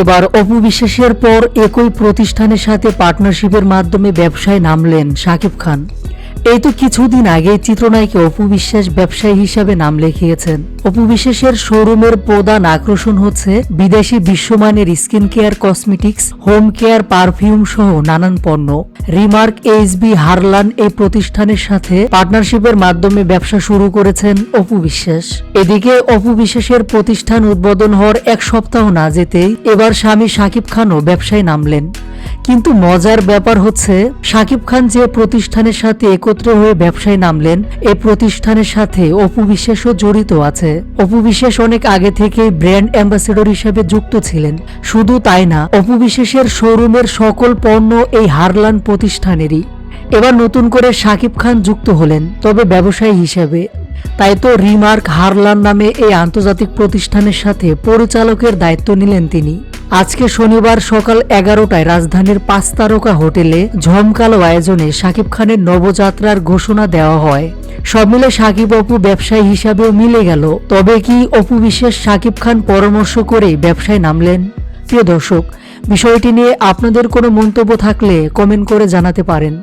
এবার অপু বিশ্বাসের পর একই প্রতিষ্ঠানের সাথে পার্টনারশিপের মাধ্যমে ব্যবসায় নামলেন শাকিব খান। এই তো কিছুদিন আগে চিত্রনায়িকা অপু বিশ্বাস ব্যবসায়ী হিসাবে নাম লিখিয়েছেন। অপু বিশ্বাসের শোরুমের প্রধান আকর্ষণ হচ্ছে বিদেশি বিশ্বমানের skin care, cosmetics, home care, perfume সহ নানান পণ্য। রিমার্ক এইচবি হারলান এই প্রতিষ্ঠানের সাথে পার্টনারশিপের মাধ্যমে ব্যবসা শুরু করেছেন অপু বিশ্বাস। এদিকে অপু বিশ্বাসের প্রতিষ্ঠান উদ্বোধন হওয়ার এক সপ্তাহ না যেতেই এবার স্বামী শাকিব খানও ব্যবসায় নামলেন। কিন্তু মজার ব্যাপার হচ্ছে শাকিব খান যে প্রতিষ্ঠানের সাথে একত্রে হয়ে ব্যবসায় নামলেন এই প্রতিষ্ঠানের সাথে অপু বিশ্বাসও জড়িত আছে। অপু বিশ্বাস অনেক আগে থেকেই ব্র্যান্ড অ্যাম্বাসেডর হিসেবে যুক্ত ছিলেন। শুধু তাই না, অপু বিশ্বাসের শোরুমের সকল পণ্য এই হারলান প্রতিষ্ঠানেরই। এবার নতুন করে শাকিব খান যুক্ত হলেন, তবে ব্যবসায়ী হিসেবে। তাই তো রিমার্ক হারলান নামে এই আন্তর্জাতিক প্রতিষ্ঠানের সাথে পরিচালকের দায়িত্ব নিলেন তিনি। আজকে শনিবার সকাল এগারোটায় রাজধানীর পাঁচ তারকা হোটেলে ঝমকালো আয়োজনে শাকিব খানের নবযাত্রার ঘোষণা দেওয়া হয়। সব মিলে সাকিব অপু ব্যবসায়ী হিসাবেও মিলে গেল। তবে কি অপু বিশ্বাস সাকিব খান পরামর্শ করে ব্যবসায় নামলেন? প্রিয় দর্শক, বিষয়টি নিয়ে আপনাদের কোনো মন্তব্য থাকলে কমেন্ট করে জানাতে পারেন।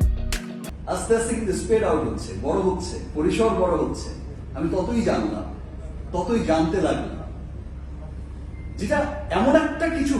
আস্তে আস্তে কিন্তু স্প্রেড আউট হচ্ছে, বড় হচ্ছে, পরিসর বড় হচ্ছে। আমি ততই জানলাম, ততই জানতে লাগলাম। যেটা এমন একটা কিছু